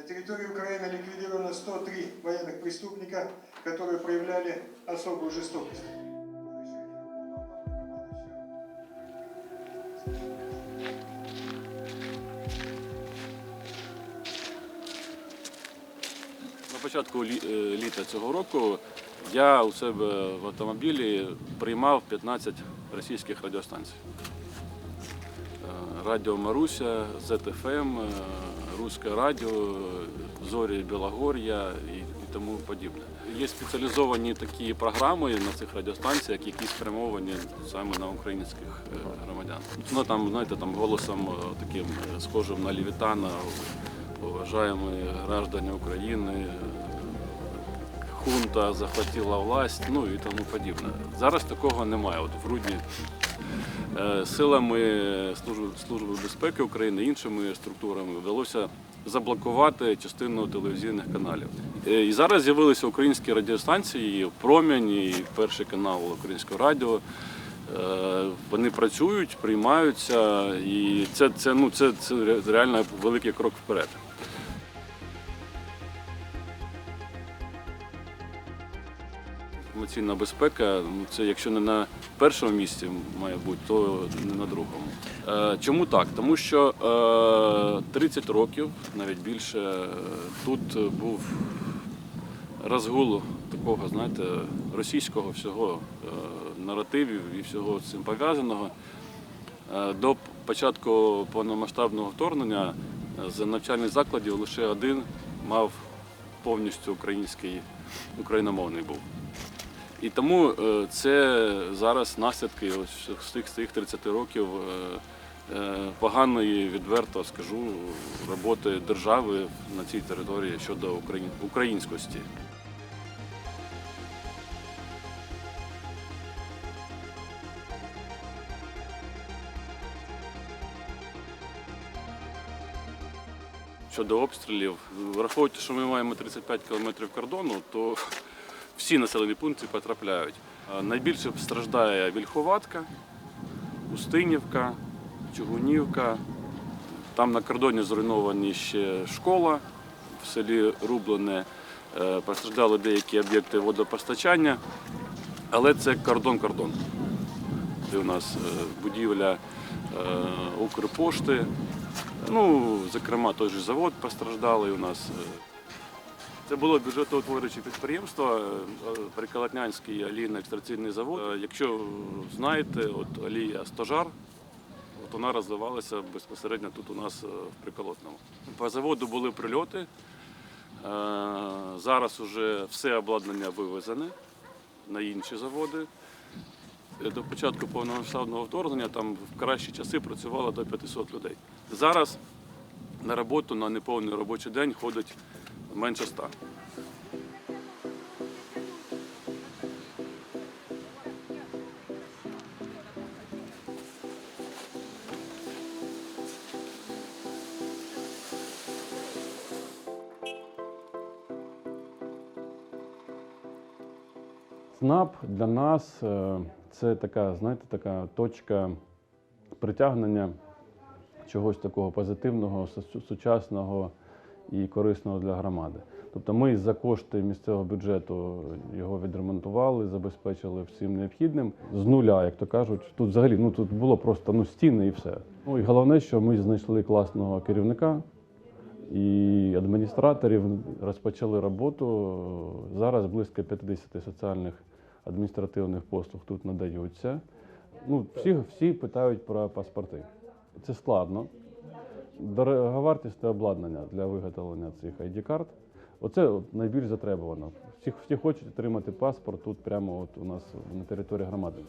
На территории Украины ликвидировано 103 военных преступника, которые проявляли особую жестокость. На початку лі- е, літа цього року я у себе в автомобілі приймав 15 російських радіостанцій. Е, Радіо Маруся, ЗТФМ, е, Руське радіо, Зорі Білогор'я і, тому подібне. Є спеціалізовані такі програми на цих радіостанціях, які спрямовані саме на українських е, громадян. Ну там, знаєте, там голосом таким схожим на Лівітана, уважаемые граждане України, хунта захватила власть, ну і тому подібне. Зараз такого немає. От в грудні силами Служби, Служби безпеки України, іншими структурами вдалося заблокувати частину телевізійних каналів. Е, І зараз з'явилися українські радіостанції, Промінь і перший канал Українського радіо. Е, Вони працюють, приймаються, і це, це, ну, це, це реально великий крок вперед. Інформаційна безпека, ну, це якщо не на першому місці має бути, то не на другому. Е, Чому так? Тому що е, 30 років, навіть більше, е, тут був розгул такого, знаєте, російського всього е, наративів і всього цим пов'язаного. Е, До початку повномасштабного вторгнення е, з навчальних закладів лише один мав повністю український, україномовний був. І тому е, це зараз наслідки ось з тих, з тих 30 років е, е, поганої, відверто скажу, роботи держави на цій території щодо українськості. Щодо обстрілів, враховуйте, що ми маємо 35 кілометрів кордону, то всі населені пункти потрапляють. Найбільше страждає Вільховатка, Устинівка, Чугунівка. Там на кордоні зруйновані ще школа в селі Рублене. Е, Постраждали деякі об'єкти водопостачання, але це кордон-кордон. Це у нас е, будівля е, Укрпошти. Ну, зокрема, той же завод постраждалий у нас. Це було бюджетоутворююче підприємство, е, Приколотнянський олійно-екстраційний завод. Е, Якщо знаєте, от олія Стожар, от вона розвивалася безпосередньо тут у нас е, в Приколотному. По заводу були прильоти. Зараз вже все обладнання вивезене на інші заводи. До початку повномасштабного вторгнення там в кращі часи працювало до 500 людей. Зараз на роботу на неповний робочий день ходить менше 100. СНАП для нас е, це така, знаєте, така точка притягнення чогось такого позитивного, сучасного і корисного для громади. Тобто ми за кошти місцевого бюджету його відремонтували, забезпечили всім необхідним з нуля, як то кажуть. Тут взагалі ну тут було просто ну стіни і все. Ну і головне, що ми знайшли класного керівника і адміністраторів розпочали роботу. Зараз близько 50 соціальних адміністративних послуг тут надаються. Ну, всі, всі питають про паспорти. Це складно. Дороговартісне обладнання для виготовлення цих ID-карт. Оце от найбільш затребувано. Всі, всі хочуть отримати паспорт тут прямо от у нас на території громади.